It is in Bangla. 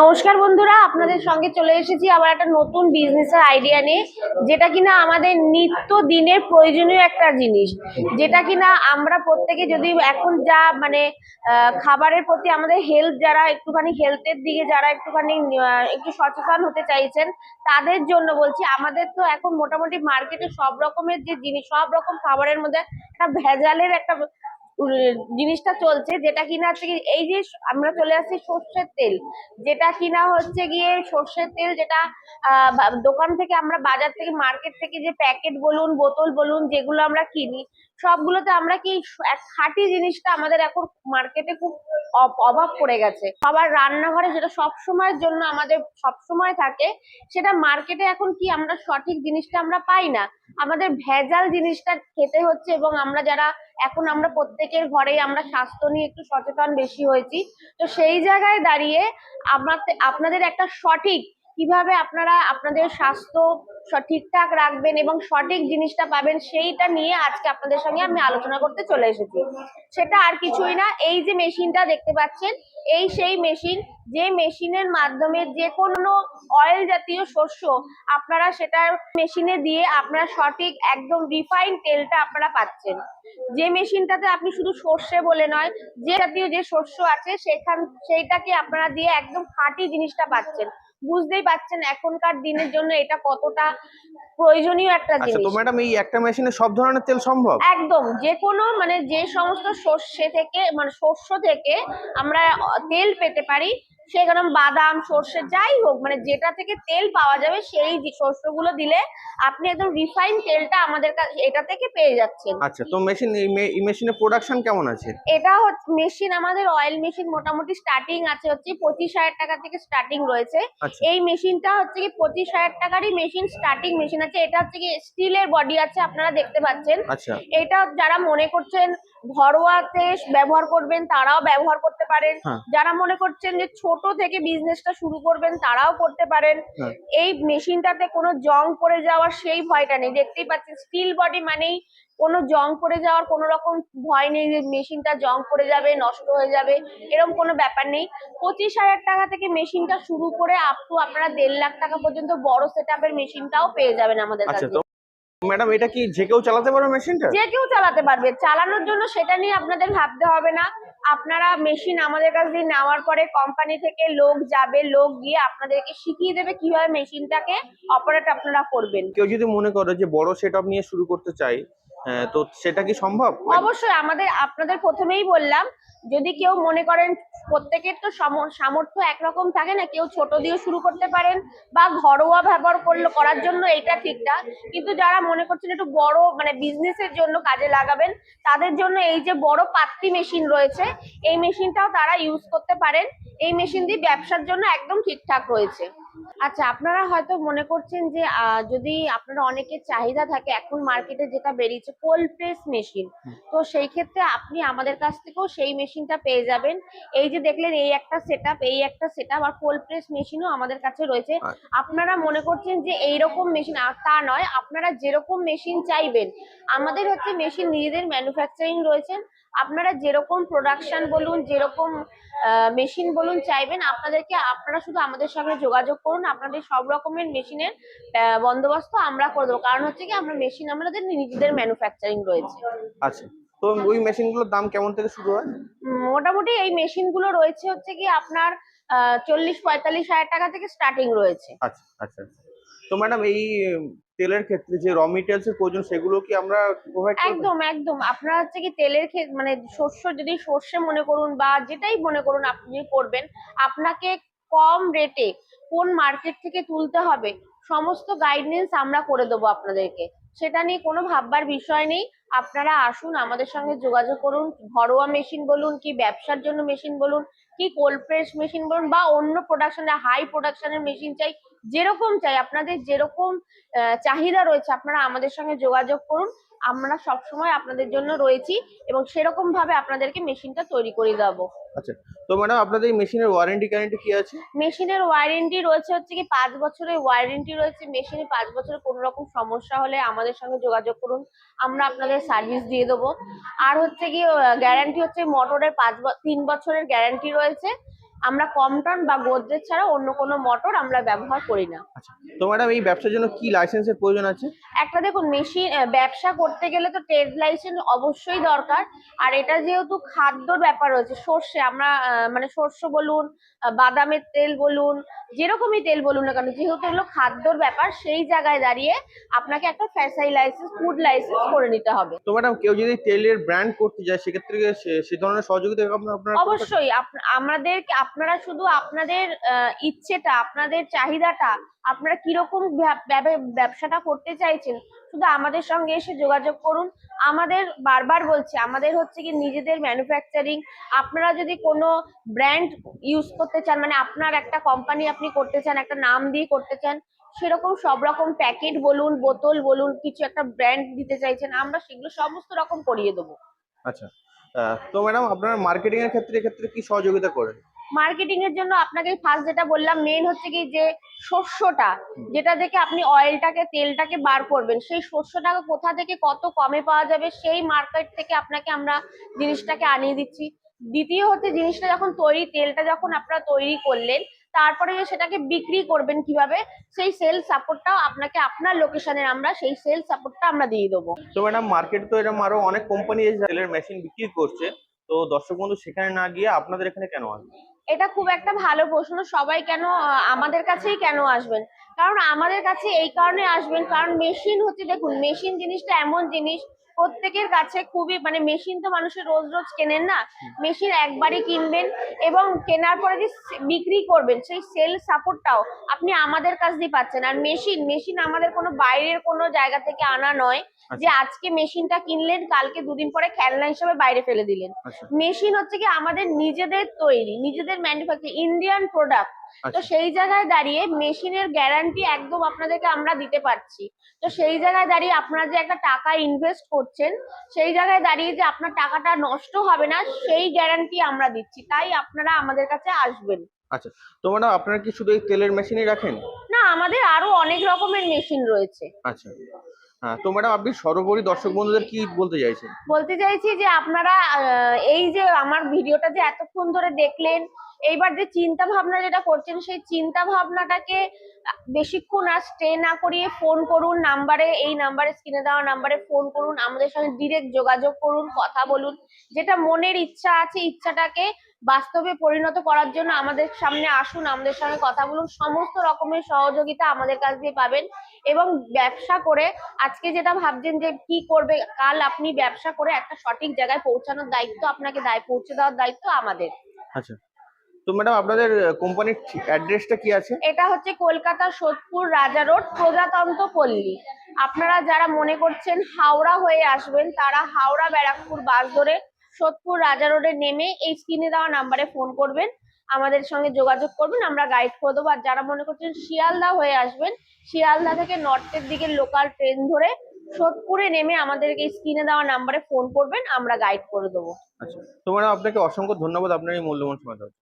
নমস্কার বন্ধুরা, আপনাদের সঙ্গে চলে এসেছি আবার একটা নতুন বিজনেসের আইডিয়া নিয়ে, যেটা কিনা আমাদের নিত্য দিনের প্রয়োজনীয় একটা জিনিস, যেটা কিনা আমরা প্রত্যেকে যদি এখন যা মানে খাবারের প্রতি আমাদের হেলথ যারা একটুখানি হেলথের দিকে যারা একটুখানি একটু সচেতন হতে চাইছেন, তাদের জন্য বলছি, আমাদের তো এখন মোটামুটি মার্কেটে সব রকমের যে জিনিস, সব রকম খাবারের মধ্যে একটা ভেজালের একটা জিনিসটা চলছে যেটা কিনা হচ্ছে কি, এই যে আমরা চলে আসছি সর্ষের তেল, যেটা কিনা হচ্ছে গিয়ে সর্ষের তেল যেটা দোকান থেকে আমরা বাজার থেকে, মার্কেট থেকে যে প্যাকেট বলুন, বোতল বলুন, যেগুলো আমরা কিনি সবগুলোতে আমরা কি এক খাঁটি জিনিসটা আমাদের এখন মার্কেটে খুব অভাব পড়ে গেছে। আবার রান্নাঘরে যেটা সব সময়ের জন্য আমাদের সব সময় থাকে, সেটা মার্কেটে এখন কি আমরা সঠিক জিনিসটা আমরা পাই না। আমাদের ভেজাল জিনিসটা খেতে হচ্ছে এবং আমরা যারা, এখন আমরা প্রত্যেকের ঘরেই আমরা স্বাস্থ্য নিয়ে একটু সচেতন বেশি হয়েছি। তো সেই জায়গায় দাঁড়িয়ে আপনাদের আপনাদের একটা সঠিক কীভাবে আপনারা, আপনাদের স্বাস্থ্য ঠিকঠাক রাখবেন এবং সঠিক জিনিসটা পাবেন সেইটা নিয়ে আজকে আপনাদের সঙ্গে আমি আলোচনা করতে চলে এসেছি। সেটা আর কিছুই না, এই যে মেশিনটা দেখতে পাচ্ছেন, এই সেই মেশিন, যে মেশিনের মাধ্যমে যে কোনো অয়েল জাতীয় শস্য আপনারা সেটা মেশিনে দিয়ে আপনারা সঠিক একদম রিফাইন তেলটা আপনারা পাচ্ছেন। যে মেশিনটাতে আপনি শুধু সর্ষে বলে নয়, যে জাতীয় যে শস্য আছে সেখান সেইটাকে আপনারা দিয়ে একদম খাঁটি জিনিসটা পাচ্ছেন। বুঝতেই পাচ্ছেন এখনকার দিনের জন্য এটা কতটা প্রয়োজনীয় একটা আচ্ছা জিনিস। তো ম্যাডাম এই একটা মেশিনে সব ধরনের তেল সম্ভব? একদম যে কোনো মানে যে সমস্ত সর্ষে থেকে মানে শস্য থেকে আমরা তেল পেতে পারি সেখানে বাদাম সর্ষে যাই হোক মানে যেটা থেকে তেল পাওয়া যাবে সেই শস্যগুলো দিলে আপনি একদম রিফাইন তেলটা আমাদের কাছে এটা থেকে পেয়ে যাচ্ছেন। আচ্ছা তো মেশিন এই মেশিনের প্রোডাকশন কেমন আছে? এটা হচ্ছে মেশিন আমাদের অয়েল মেশিন মোটামুটি স্টার্টিং আছে হচ্ছে পঁচিশ হাজার টাকা থেকে স্টার্টিং রয়েছে। আচ্ছা। এই মেশিনটা হচ্ছে কি পঁচিশ হাজার টাকারই মেশিন স্টার্টিং মেশিন আছে। এটা হচ্ছে কি স্টিলের বডি আছে আপনারা দেখতে পাচ্ছেন। আচ্ছা। এটা যারা মনে করছেন ঘরোয়াতে ব্যবহার করবেন তারাও ব্যবহার করতে পারেন। হ্যাঁ। যারা মনে করছেন যে ছোট থেকে বিজনেসটা শুরু করবেন তারাও করতে পারেন। হ্যাঁ। এই মেশিনটাতে কোনো জং পড়ে যাওয়ার সেই ভয়টা নেই। দেখতেই পাচ্ছেন স্টিল বডি মানেই কোনো জং পড়ে যাওয়ার কোনো রকম ভয় নেই যে মেশিনটা জং পড়ে যাবে নষ্ট হয়ে যাবে এরকম কোনো ব্যাপার নেই। পঁচিশ হাজার টাকা থেকে মেশিনটা শুরু করে আপ টু আপনারা দেড় লাখ টাকা পর্যন্ত বড় সেট আপের মেশিনটাও পেয়ে যাবেন আমাদের আচ্ছা কাছে তো ম্যাডাম এটা কি যে কেউ চালাতে পারবে মেশিনটা? যে কেউ চালাতে পারবে। চালানোর জন্য সেটা নিয়ে আপনাদের ভাবতে হবে না। আপনারা মেশিন আমাদের কাছ দিয়ে নেওয়ার পরে কোম্পানি থেকে লোক যাবে লোক গিয়ে আপনাদেরকে শিখিয়ে দেবে কীভাবে মেশিনটাকে অপারেট আপনারা করবেন। কেউ যদি মনে করে যে বড় সেট নিয়ে শুরু করতে চাই হ্যাঁ, তো সেটা কি সম্ভব? অবশ্যই আমাদের আপনাদের প্রথমেই বললাম যদি কেউ মনে করেন প্রত্যেকের তো সম- সামর্থ্য একরকম থাকে না, কেউ ছোট দিয়ে শুরু করতে পারেন বা ঘরোয়া ব্যবহার করলে, করার জন্য এটা ঠিকঠাক কিন্তু যারা মনে করছেন একটু বড় মানে বিজনেসের জন্য কাজে লাগাবেন, তাদের জন্য এই যে বড় পাত্তি মেশিন রয়েছে, এই মেশিনটাও তারা ইউজ করতে পারেন। এই মেশিন দিয়ে ব্যবসার জন্য একদম ঠিকঠাক রয়েছে। আচ্ছা আপনারা হয়তো মনে করছেন যে যদি আপনারা অনেকের চাহিদা থাকে এখন মার্কেটে যেটা বেরিয়েছে কোল্ড প্রেস মেশিন। তো সেই ক্ষেত্রে আপনি আমাদের কাছ থেকেও সেই মেশিনটা পেয়ে যাবেন। এই যে দেখলেন এই একটা সেটআপ এই একটা সেটআপ আর কোল্ড প্রেস মেশিনও আমাদের কাছে রয়েছে। আচ্ছা। আপনারা মনে করছেন যে এইরকম মেশিন তা নয় আপনারা যেরকম মেশিন চাইবেন আমাদের হচ্ছে মেশিন নিজেদের ম্যানুফ্যাকচারিং রয়েছে। আপনারা যেরকম প্রোডাকশন বলুন যেরকম মেশিন বলুন চাইবেন আপনাদেরকে আপনারা শুধু আমাদের সঙ্গে যোগাযোগ করুন আপনাদের সব রকমের মেশিনের বন্দোবস্ত আমরা করে দেবো। কারণ হচ্ছে কি আমরা মেশিন আমাদের নিজেদের ম্যানুফ্যাকচারিং রয়েছে। আচ্ছা। তো ওই মেশিনগুলোর দাম কেমন থেকে শুরু হয়? মোটামুটি এই মেশিনগুলো রয়েছে হচ্ছে কি আপনার চল্লিশ পঁয়তাল্লিশ হাজার টাকা থেকে স্টার্টিং রয়েছে। আচ্ছা আচ্ছা আচ্ছা। তো ম্যাডাম এই তেলের ক্ষেত্রে যে র মেটেরিয়ালস এর প্রয়োজন, সেগুলো কি আমরা প্রোভাইড একদম একদম। আপনারা হচ্ছে কি তেলের ক্ষেত মানে শস্য যদি সর্ষে মনে করুন বা যেটাই মনে করুন আপনি করবেন, আপনাকে কম রেটে কোন মার্কেট থেকে তুলতে হবে, সমস্ত গাইডেন্স আমরা করে দেবো আপনাদেরকে। সেটা নিয়ে কোনো ভাববার বিষয় নেই। আপনারা আসুন, আমাদের সঙ্গে যোগাযোগ করুন। ঘরোয়া মেশিন বলুন কি ব্যবসার জন্য মেশিন বলুন কি কোল্ড প্রেস মেশিন বলুন বা অন্য প্রোডাকশন হাই প্রোডাকশনের মেশিন চাই, যেরকম চাই, আপনাদের যেরকম চাহিদা রয়েছে, আপনারা আমাদের সঙ্গে যোগাযোগ করুন। আমরা সবসময় আপনাদের জন্য রয়েছি এবং সেরকম ভাবে আপনাদেরকে মেশিনটা তৈরি করে দেবো। আচ্ছা তো ম্যাডাম আপনাদের এই মেশিনের ওয়ারেন্টি গ্যারান্টি কি আছে? মেশিনের ওয়ারেন্টি রয়েছে হচ্ছে কি পাঁচ বছরের ওয়ারেন্টি রয়েছে মেশিনে পাঁচ বছরের কোনো রকম সমস্যা হলে আমাদের সঙ্গে যোগাযোগ করুন আমরা আপনাদের সার্ভিস দিয়ে দেবো। আর হচ্ছে কি গ্যারান্টি হচ্ছে মোটরের পাঁচ তিন বছরের গ্যারান্টি রয়েছে। আমরা কমটন বা গোদরেজ ছাড়া অন্য কোনো মোটর আমরা ব্যবহার করি না। আচ্ছা তো ম্যাডাম এই ব্যবসার জন্য কি লাইসেন্সের প্রয়োজন আছে? একটা দেখুন মেশিন ব্যবসা করতে গেলে তো ট্রেড লাইসেন্স অবশ্যই দরকার। আর এটা যেহেতু খাদ্যর ব্যাপার রয়েছে সর্ষে আমরা মানে শস্য বলুন বাদামের তেল বলুন যেরকমই তেল বলুন না কেন যেহেতু এগুলো খাদ্যর ব্যাপার সেই জায়গায় দাঁড়িয়ে আপনাকে একটা ফ্যাসাই লাইসেন্স ফুড লাইসেন্স করে নিতে হবে। তো ম্যাডাম কেউ যদি তেলের ব্র্যান্ড করতে যায় সেক্ষেত্রে সে- ধরনের সহযোগিতা আপনার অবশ্যই আপ- আমাদের আপনারা শুধু আপনাদের ইচ্ছেটা, আপনাদের চাহিদাটা, আপনারা কীরকম ব্যব- ব্যব- ব্যবসাটা করতে চাইছেন, শুধু আমাদের সঙ্গে এসে যোগাযোগ করুন। আমাদের বারবার বলছি, আমাদের হচ্ছে কি নিজেদের ম্যানুফ্যাকচারিং আপনারা যদি কোনো ব্র্যান্ড ইউজ করতে চান মানে আপনার একটা কোম্পানি আপনি করতে চান, একটা নাম দিয়ে করতে চান, সেরকম সব রকম প্যাকেট বলুন, বোতল বলুন, কিছু একটা ব্র্যান্ড দিতে চাইছেন, আমরা সেগুলো সমস্ত রকম করিয়ে দেবো। আচ্ছা তো ম্যাডাম আপনার মার্কেটিং এর ক্ষেত্রে ক্ষেত্রে কি সহযোগিতা করেন? মার্কেটিং এর জন্য আপনাকে ফার্স্ট যেটা বললাম মেন হচ্ছে কি যে শস্যটা যেটা থেকে আপনি অয়েলটাকে তেলটাকে বার করবেন। সেই শস্যটাকে কোথা থেকে কত কমে পাওয়া যাবে সেই মার্কেট থেকে আপনাকে আমরা জিনিসটাকে আনিয়ে দিচ্ছি। দ্বিতীয় হচ্ছে জিনিসটা যখন তৈরি তেলটা যখন আপনারা তৈরি করলেন তারপরে যে সেটাকে বিক্রি করবেন কীভাবে সেই সেল সাপোর্টটাও আপনাকে আপনার লোকেশনে আমরা সেই সেল সাপোর্টটা আমরা দিয়ে দেবো। তো ম্যাডাম মার্কেট তো এরকম আরও অনেক কোম্পানি তেলের মেশিন বিক্রি করছে তো দর্শক বন্ধু সেখানে না গিয়ে আপনাদের এখানে কেন আসবে? এটা খুব একটা ভালো প্রশ্ন। সবাই কেন আমাদের কাছেই কেন আসবেন? কারণ আমাদের কাছে এই কারণে আসবেন, কারণ মেশিন হচ্ছে, দেখুন মেশিন জিনিসটা এমন জিনিস প্রত্যেকের কাছে খুবই মানে মেশিন তো মানুষের রোজ রোজ কেনেন না মেশিন একবারই কিনবেন এবং কেনার পরে যে বিক্রি করবেন সেই সেল সাপোর্টটাও আপনি আমাদের কাছ দিয়ে পাচ্ছেন। আর মেশিন মেশিন আমাদের কোনো বাইরের কোনো জায়গা থেকে আনা নয় যে আজকে মেশিনটা কিনলেন কালকে দুদিন পরে খেলনা হিসেবে বাইরে ফেলে দিলেন। আচ্ছা। মেশিন হচ্ছে কি আমাদের নিজেদের তৈরি নিজেদের ম্যানুফ্যাকচার ইন্ডিয়ান প্রোডাক্ট তো আচ্ছা সেই জায়গায় দাঁড়িয়ে মেশিনের গ্যারান্টি একদম আপনাদেরকে আমরা দিতে পারছি। তো সেই জায়গায় দাঁড়িয়ে আপনারা যে একটা টাকা ইনভেস্ট করছেন সেই জায়গায় দাঁড়িয়ে যে আপনার টাকাটা নষ্ট হবে না সেই গ্যারান্টি আমরা দিচ্ছি। তাই আপনারা আমাদের কাছে আসবেন। আচ্ছা তো ম্যাডাম আপনারা কি শুধু এই তেলের মেশিনই রাখেন? না আমাদের আরও অনেক রকমের মেশিন রয়েছে। আচ্ছা। হ্যাঁ তো ম্যাডাম আপনি সর্বোপরি দর্শক বন্ধুদের কি বলতে চাইছেন? বলতে চাইছি যে আপনারা এই যে আমার ভিডিওটা যে এতক্ষণ ধরে দেখলেন এইবার যে চিন্তা ভাবনা যেটা করছেন, সেই চিন্তা ভাবনাটাকে বেশিক্ষণ আর স্টে না করিয়ে ফোন করুন নাম্বারে এই নাম্বারে স্ক্রিনে দেওয়া নাম্বারে ফোন করুন, আমাদের সঙ্গে ডিরেক্ট যোগাযোগ করুন, কথা বলুন। যেটা মনের ইচ্ছা আছে, ইচ্ছাটাকে বাস্তবে পরিণত করার জন্য আমাদের সামনে আসুন, আমাদের সঙ্গে কথা বলুন। সমস্ত রকমের সহযোগিতা আমাদের কাছ দিয়ে পাবেন এবং ব্যবসা করে আজকে যেটা ভাবছেন যে কি করবে, কাল আপনি ব্যবসা করে একটা সঠিক জায়গায় পৌঁছানোর দায়িত্ব আপনাকে দায়, পৌঁছে দেওয়ার দায়িত্ব আমাদের। আচ্ছা। তো ম্যাডাম আপনাদের কোম্পানির অ্যাড্রেসটা কি আছে? এটা হচ্ছে কলকাতা সোদপুর রাজা রোড প্রজাতন্ত্র পল্লী। আপনারা যারা মনে করছেন হাওড়া হয়ে আসবেন তারা হাওড়া ব্যারাকপুর বাস ধরে সোদপুর রাজা রোডে নেমে এই স্ক্রিনে দেওয়া নাম্বারে ফোন করবেন আমাদের সঙ্গে যোগাযোগ করবেন আমরা গাইড করে দেবো। আর যারা মনে করছেন শিয়ালদা হয়ে আসবেন শিয়ালদা থেকে নর্থের দিকে লোকাল ট্রেন ধরে সোদপুরে নেমে আমাদেরকে স্ক্রিনে দেওয়া নাম্বারে ফোন করবেন আমরা গাইড করে দেবো। আচ্ছা। তো ম্যাডাম আপনাকে অসংখ্য ধন্যবাদ আপনার এই মূল্যবান সময় দেওয়ার।